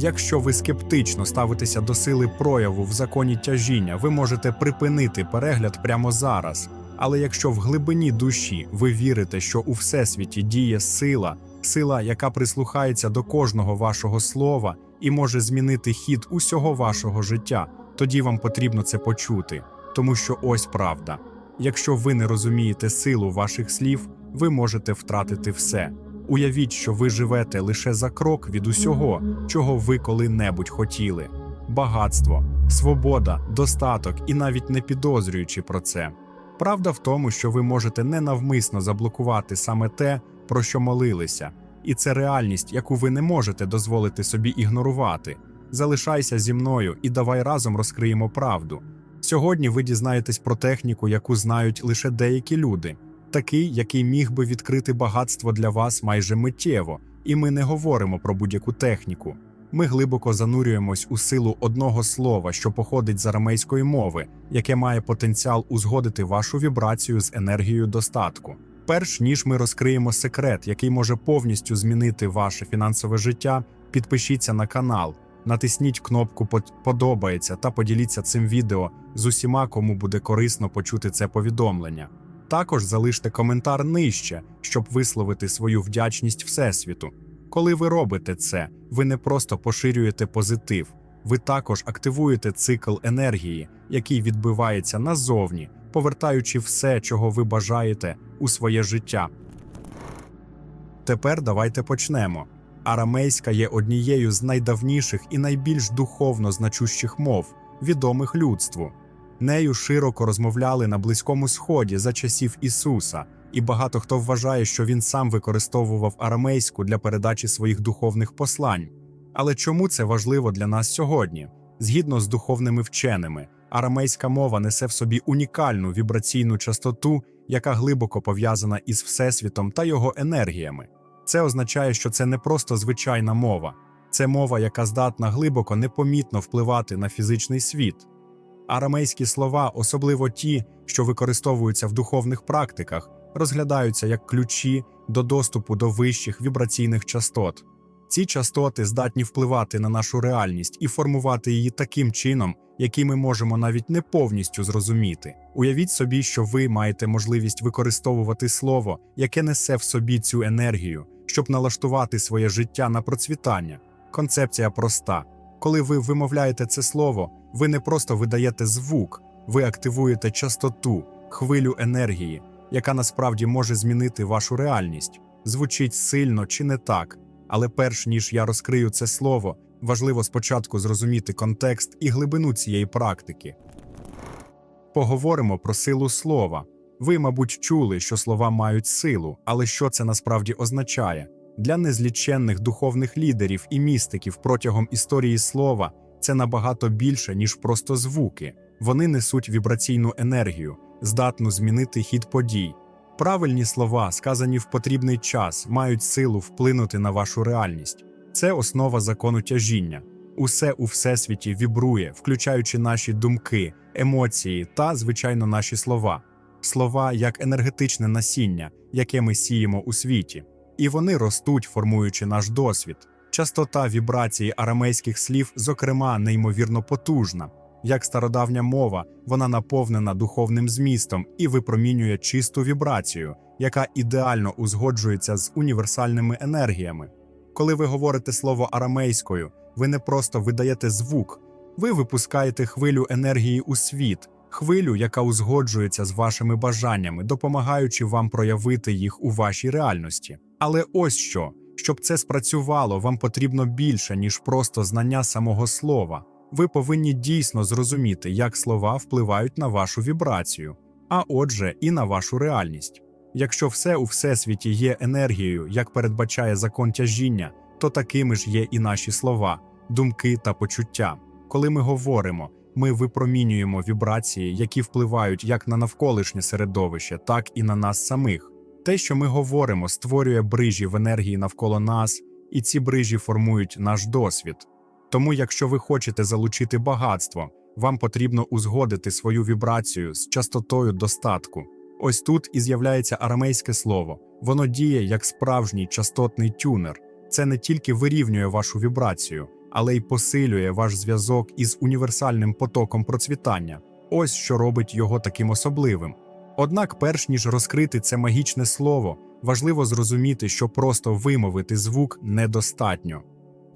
Якщо ви скептично ставитеся до сили прояву в законі тяжіння, ви можете припинити перегляд прямо зараз. Але якщо в глибині душі ви вірите, що у всесвіті діє сила, сила, яка прислухається до кожного вашого слова і може змінити хід усього вашого життя, тоді вам потрібно це почути, тому що ось правда. Якщо ви не розумієте силу ваших слів, ви можете втратити все. Уявіть, що ви живете лише за крок від усього, чого ви коли-небудь хотіли: багатство, свобода, достаток і навіть не підозрюючи про це. Правда в тому, що ви можете ненавмисно заблокувати саме те, про що молилися, і це реальність, яку ви не можете дозволити собі ігнорувати. Залишайся зі мною і давай разом розкриємо правду. Сьогодні ви дізнаєтесь про техніку, яку знають лише деякі люди, такий, який міг би відкрити багатство для вас майже миттєво, і ми не говоримо про будь-яку техніку. Ми глибоко занурюємось у силу одного слова, що походить з арамейської мови, яке має потенціал узгодити вашу вібрацію з енергією достатку. Перш ніж ми розкриємо секрет, який може повністю змінити ваше фінансове життя, підпишіться на канал, натисніть кнопку «Под- Подобається та поділіться цим відео з усіма, кому буде корисно почути це повідомлення. Також залиште коментар нижче, щоб висловити свою вдячність Всесвіту. Коли ви робите це, ви не просто поширюєте позитив, ви також активуєте цикл енергії, який відбивається назовні, повертаючи все, чого ви бажаєте, у своє життя. Тепер давайте почнемо. Арамейська є однією з найдавніших і найбільш духовно значущих мов, відомих людству. Нею широко розмовляли на Близькому Сході за часів Ісуса, і багато хто вважає, що він сам використовував арамейську для передачі своїх духовних послань. Але чому це важливо для нас сьогодні? Згідно з духовними вченими, арамейська мова несе в собі унікальну вібраційну частоту, яка глибоко пов'язана із Всесвітом та його енергіями. Це означає, що це не просто звичайна мова, це мова, яка здатна глибоко непомітно впливати на фізичний світ. Арамейські слова, особливо ті, що використовуються в духовних практиках, розглядаються як ключі до доступу до вищих вібраційних частот. Ці частоти здатні впливати на нашу реальність і формувати її таким чином, який ми можемо навіть не повністю зрозуміти. Уявіть собі, що ви маєте можливість використовувати слово, яке несе в собі цю енергію, щоб налаштувати своє життя на процвітання. Концепція проста. Коли ви вимовляєте це слово, ви не просто видаєте звук, ви активуєте частоту, хвилю енергії, яка насправді може змінити вашу реальність. Звучить сильно чи не так, але перш ніж я розкрию це слово, важливо спочатку зрозуміти контекст і глибину цієї практики. Поговоримо про силу слова. Ви, мабуть, чули, що слова мають силу, але що це насправді означає? Для незліченних духовних лідерів і містиків протягом історії слова це набагато більше, ніж просто звуки. Вони несуть вібраційну енергію, здатну змінити хід подій. Правильні слова, сказані в потрібний час, мають силу вплинути на вашу реальність. Це основа закону тяжіння. Усе у всесвіті вібрує, включаючи наші думки, емоції та, звичайно, наші слова. Слова як енергетичне насіння, яке ми сіємо у світі. І вони ростуть, формуючи наш досвід. Частота вібрації арамейських слів, зокрема, неймовірно потужна. Як стародавня мова, вона наповнена духовним змістом і випромінює чисту вібрацію, яка ідеально узгоджується з універсальними енергіями. Коли ви говорите слово арамейською, ви не просто видаєте звук, ви випускаєте хвилю енергії у світ, хвилю, яка узгоджується з вашими бажаннями, допомагаючи вам проявити їх у вашій реальності. Але ось що, щоб це спрацювало, вам потрібно більше, ніж просто знання самого слова. Ви повинні дійсно зрозуміти, як слова впливають на вашу вібрацію, а отже, і на вашу реальність. Якщо все у всесвіті є енергією, як передбачає закон тяжіння, то такими ж є і наші слова, думки та почуття. Коли ми говоримо, ми випромінюємо вібрації, які впливають як на навколишнє середовище, так і на нас самих. Те, що ми говоримо, створює брижі в енергії навколо нас, і ці брижі формують наш досвід. Тому, якщо ви хочете залучити багатство, вам потрібно узгодити свою вібрацію з частотою достатку. Ось тут і з'являється арамейське слово. Воно діє як справжній частотний тюнер. Це не тільки вирівнює вашу вібрацію, але й посилює ваш зв'язок із універсальним потоком процвітання. Ось що робить його таким особливим. Однак, перш ніж розкрити це магічне слово, важливо зрозуміти, що просто вимовити звук недостатньо.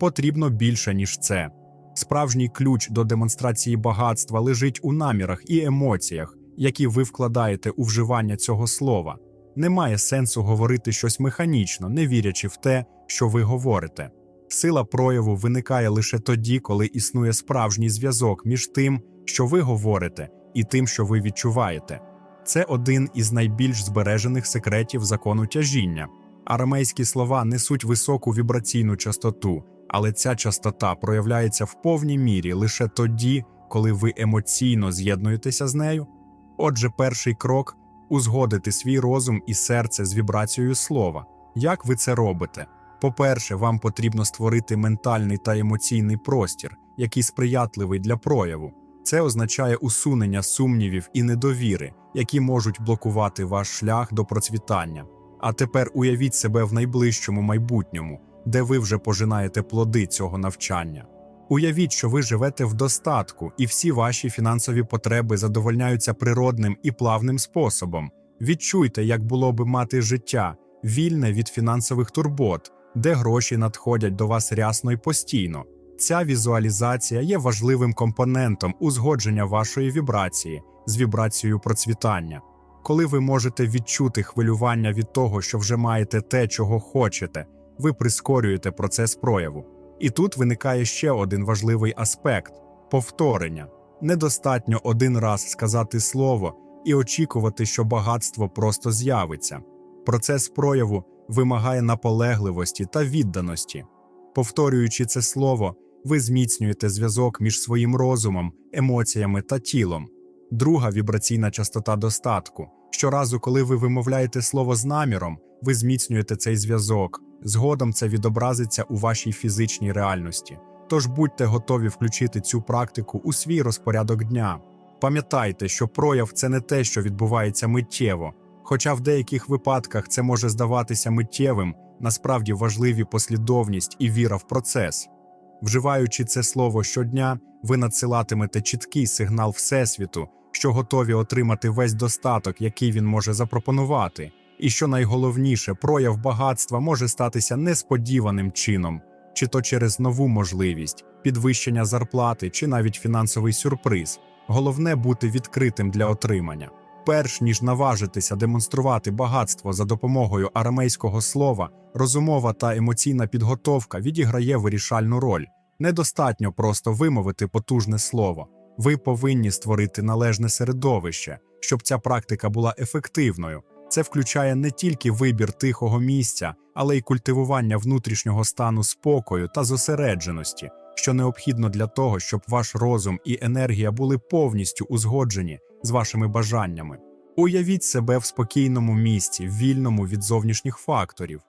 Потрібно більше, ніж це. Справжній ключ до демонстрації багатства лежить у намірах і емоціях, які ви вкладаєте у вживання цього слова. Немає сенсу говорити щось механічно, не вірячи в те, що ви говорите. Сила прояву виникає лише тоді, коли існує справжній зв'язок між тим, що ви говорите, і тим, що ви відчуваєте. Це один із найбільш збережених секретів закону тяжіння. Арамейські слова несуть високу вібраційну частоту, але ця частота проявляється в повній мірі лише тоді, коли ви емоційно з'єднуєтеся з нею. Отже, перший крок узгодити свій розум і серце з вібрацією слова. Як ви це робите? По-перше, вам потрібно створити ментальний та емоційний простір, який сприятливий для прояву. Це означає усунення сумнівів і недовіри, які можуть блокувати ваш шлях до процвітання. А тепер уявіть себе в найближчому майбутньому, де ви вже пожинаєте плоди цього навчання. Уявіть, що ви живете в достатку, і всі ваші фінансові потреби задовольняються природним і плавним способом. Відчуйте, як було би мати життя, вільне від фінансових турбот, де гроші надходять до вас рясно і постійно. Ця візуалізація є важливим компонентом узгодження вашої вібрації з вібрацією процвітання. Коли ви можете відчути хвилювання від того, що вже маєте те, чого хочете, ви прискорюєте процес прояву. І тут виникає ще один важливий аспект повторення. Недостатньо один раз сказати слово і очікувати, що багатство просто з'явиться. Процес прояву вимагає наполегливості та відданості. Повторюючи це слово, ви зміцнюєте зв'язок між своїм розумом, емоціями та тілом. Друга вібраційна частота достатку. Щоразу, коли ви вимовляєте слово з наміром, ви зміцнюєте цей зв'язок. Згодом це відобразиться у вашій фізичній реальності. Тож будьте готові включити цю практику у свій розпорядок дня. Пам'ятайте, що прояв це не те, що відбувається миттєво, хоча в деяких випадках це може здаватися миттєвим, насправді важливі послідовність і віра в процес. Вживаючи це слово щодня, ви надсилатимете чіткий сигнал Всесвіту, що готові отримати весь достаток, який він може запропонувати. І що найголовніше, прояв багатства може статися несподіваним чином, чи то через нову можливість, підвищення зарплати, чи навіть фінансовий сюрприз. Головне бути відкритим для отримання. Перш ніж наважитися демонструвати багатство за допомогою арамейського слова, розумова та емоційна підготовка відіграє вирішальну роль. Недостатньо просто вимовити потужне слово. Ви повинні створити належне середовище, щоб ця практика була ефективною. Це включає не тільки вибір тихого місця, але й культивування внутрішнього стану спокою та зосередженості, що необхідно для того, щоб ваш розум і енергія були повністю узгоджені з вашими бажаннями. Уявіть себе в спокійному місці, вільному від зовнішніх факторів.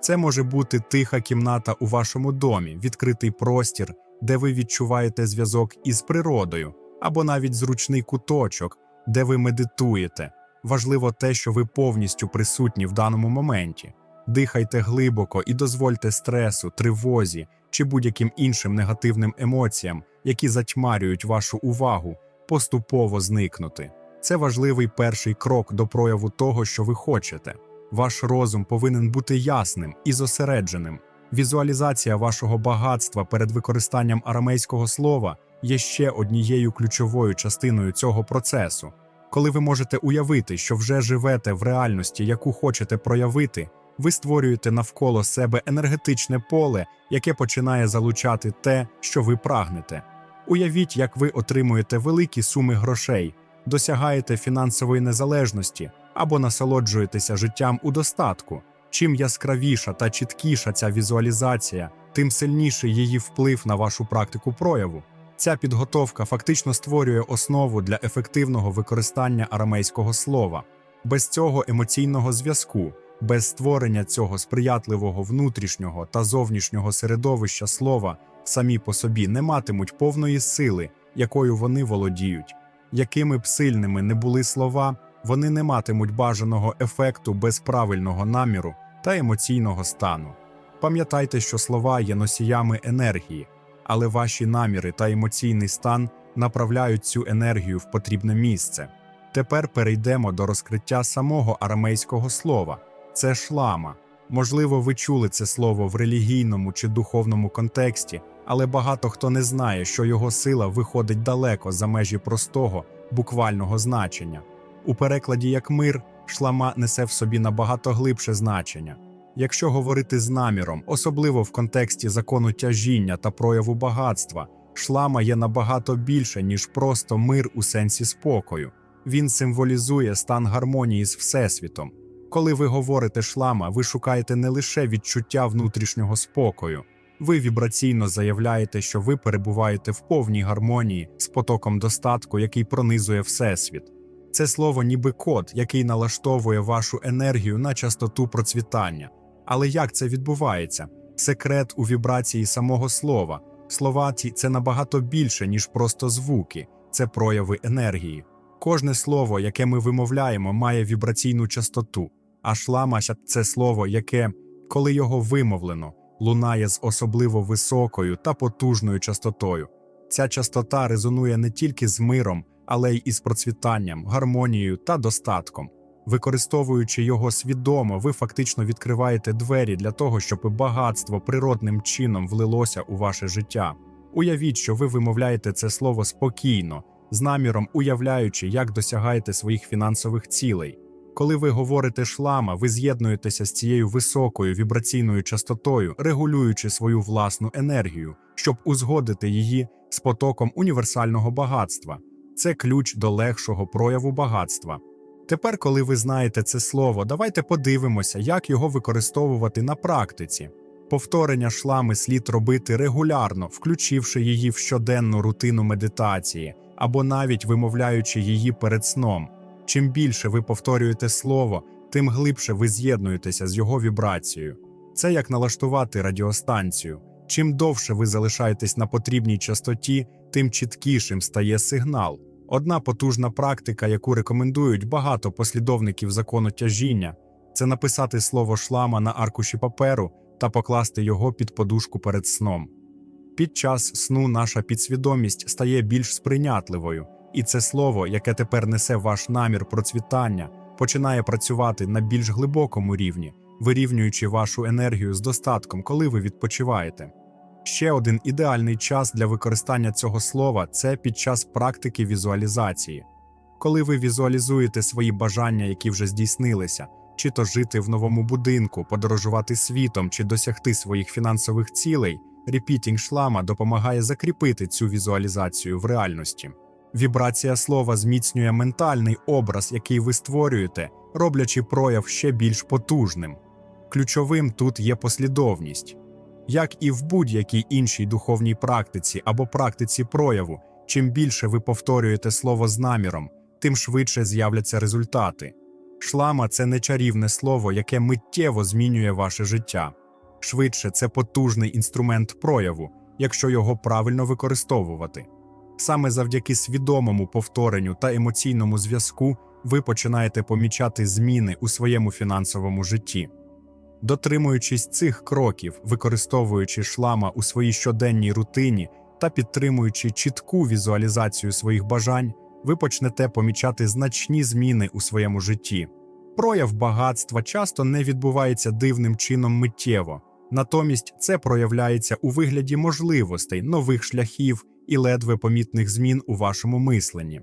Це може бути тиха кімната у вашому домі, відкритий простір, де ви відчуваєте зв'язок із природою, або навіть зручний куточок, де ви медитуєте. Важливо те, що ви повністю присутні в даному моменті. Дихайте глибоко і дозвольте стресу, тривозі чи будь-яким іншим негативним емоціям, які затьмарюють вашу увагу, поступово зникнути. Це важливий перший крок до прояву того, що ви хочете. Ваш розум повинен бути ясним і зосередженим. Візуалізація вашого багатства перед використанням арамейського слова є ще однією ключовою частиною цього процесу. Коли ви можете уявити, що вже живете в реальності, яку хочете проявити, ви створюєте навколо себе енергетичне поле, яке починає залучати те, що ви прагнете. Уявіть, як ви отримуєте великі суми грошей, досягаєте фінансової незалежності або насолоджуєтеся життям у достатку. Чим яскравіша та чіткіша ця візуалізація, тим сильніший її вплив на вашу практику прояву. Ця підготовка фактично створює основу для ефективного використання арамейського слова. Без цього емоційного зв'язку, без створення цього сприятливого внутрішнього та зовнішнього середовища слова самі по собі не матимуть повної сили, якою вони володіють. Якими б сильними не були слова, вони не матимуть бажаного ефекту без правильного наміру та емоційного стану. Пам'ятайте, що слова є носіями енергії. але ваші наміри та емоційний стан направляють цю енергію в потрібне місце. Тепер перейдемо до розкриття самого арамейського слова це шлама. Можливо, ви чули це слово в релігійному чи духовному контексті, але багато хто не знає, що його сила виходить далеко за межі простого, буквального значення. У перекладі як мир, шлама несе в собі набагато глибше значення. Якщо говорити з наміром, особливо в контексті закону тяжіння та прояву багатства, шлама є набагато більше, ніж просто мир у сенсі спокою. Він символізує стан гармонії з Всесвітом. Коли ви говорите шлама, ви шукаєте не лише відчуття внутрішнього спокою, ви вібраційно заявляєте, що ви перебуваєте в повній гармонії з потоком достатку, який пронизує Всесвіт. Це слово ніби код, який налаштовує вашу енергію на частоту процвітання. Але як це відбувається? Секрет у вібрації самого слова. Слова ті це набагато більше, ніж просто звуки, це прояви енергії. Кожне слово, яке ми вимовляємо, має вібраційну частоту, а шламася це слово, яке, коли його вимовлено, лунає з особливо високою та потужною частотою. Ця частота резонує не тільки з миром, але й із процвітанням, гармонією та достатком. Використовуючи його свідомо, ви фактично відкриваєте двері для того, щоб багатство природним чином влилося у ваше життя. Уявіть, що ви вимовляєте це слово спокійно, з наміром уявляючи, як досягаєте своїх фінансових цілей. Коли ви говорите шлама, ви з'єднуєтеся з цією високою вібраційною частотою, регулюючи свою власну енергію, щоб узгодити її з потоком універсального багатства. Це ключ до легшого прояву багатства. Тепер, коли ви знаєте це слово, давайте подивимося, як його використовувати на практиці. Повторення шлами слід робити регулярно, включивши її в щоденну рутину медитації або навіть вимовляючи її перед сном. Чим більше ви повторюєте слово, тим глибше ви з'єднуєтеся з його вібрацією. Це як налаштувати радіостанцію. Чим довше ви залишаєтесь на потрібній частоті, тим чіткішим стає сигнал. Одна потужна практика, яку рекомендують багато послідовників закону тяжіння, це написати слово шлама на аркуші паперу та покласти його під подушку перед сном. Під час сну наша підсвідомість стає більш сприйнятливою, і це слово, яке тепер несе ваш намір процвітання, починає працювати на більш глибокому рівні, вирівнюючи вашу енергію з достатком, коли ви відпочиваєте. Ще один ідеальний час для використання цього слова це під час практики візуалізації. Коли ви візуалізуєте свої бажання, які вже здійснилися, чи то жити в новому будинку, подорожувати світом чи досягти своїх фінансових цілей, репітінг шлама допомагає закріпити цю візуалізацію в реальності. Вібрація слова зміцнює ментальний образ, який ви створюєте, роблячи прояв ще більш потужним. Ключовим тут є послідовність. Як і в будь-якій іншій духовній практиці або практиці прояву, чим більше ви повторюєте слово з наміром, тим швидше з'являться результати. Шлама це не чарівне слово, яке миттєво змінює ваше життя. Швидше це потужний інструмент прояву, якщо його правильно використовувати. Саме завдяки свідомому повторенню та емоційному зв'язку ви починаєте помічати зміни у своєму фінансовому житті. Дотримуючись цих кроків, використовуючи шлама у своїй щоденній рутині та підтримуючи чітку візуалізацію своїх бажань, ви почнете помічати значні зміни у своєму житті. Прояв багатства часто не відбувається дивним чином миттєво, натомість це проявляється у вигляді можливостей, нових шляхів і ледве помітних змін у вашому мисленні.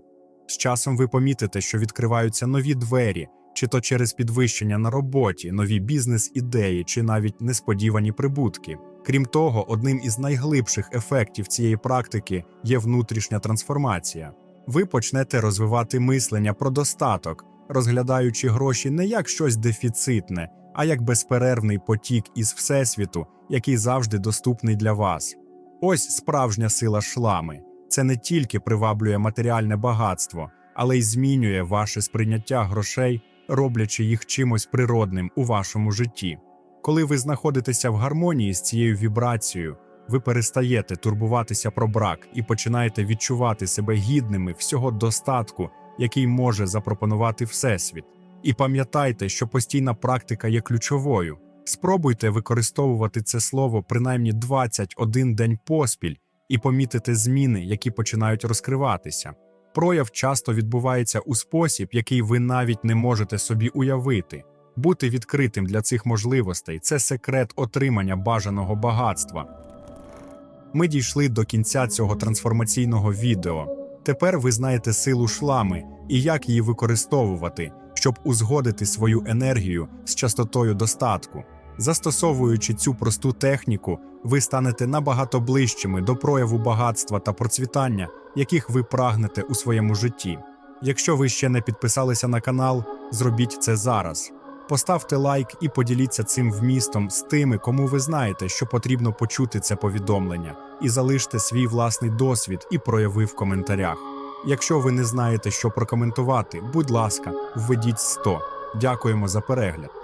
З часом ви помітите, що відкриваються нові двері, чи то через підвищення на роботі, нові бізнес-ідеї, чи навіть несподівані прибутки. Крім того, одним із найглибших ефектів цієї практики є внутрішня трансформація. Ви почнете розвивати мислення про достаток, розглядаючи гроші не як щось дефіцитне, а як безперервний потік із всесвіту, який завжди доступний для вас. Ось справжня сила шлами. Це не тільки приваблює матеріальне багатство, але й змінює ваше сприйняття грошей, роблячи їх чимось природним у вашому житті. Коли ви знаходитеся в гармонії з цією вібрацією, ви перестаєте турбуватися про брак і починаєте відчувати себе гідними всього достатку, який може запропонувати Всесвіт. І пам'ятайте, що постійна практика є ключовою. Спробуйте використовувати це слово принаймні 21 день поспіль, і помітити зміни, які починають розкриватися. Прояв часто відбувається у спосіб, який ви навіть не можете собі уявити. Бути відкритим для цих можливостей це секрет отримання бажаного багатства. Ми дійшли до кінця цього трансформаційного відео. Тепер ви знаєте силу шлами і як її використовувати, щоб узгодити свою енергію з частотою достатку. Застосовуючи цю просту техніку, ви станете набагато ближчими до прояву багатства та процвітання, яких ви прагнете у своєму житті. Якщо ви ще не підписалися на канал, зробіть це зараз. Поставте лайк і поділіться цим вмістом з тими, кому ви знаєте, що потрібно почути це повідомлення, і залиште свій власний досвід і прояви в коментарях. Якщо ви не знаєте, що прокоментувати, будь ласка, введіть 100. Дякуємо за перегляд.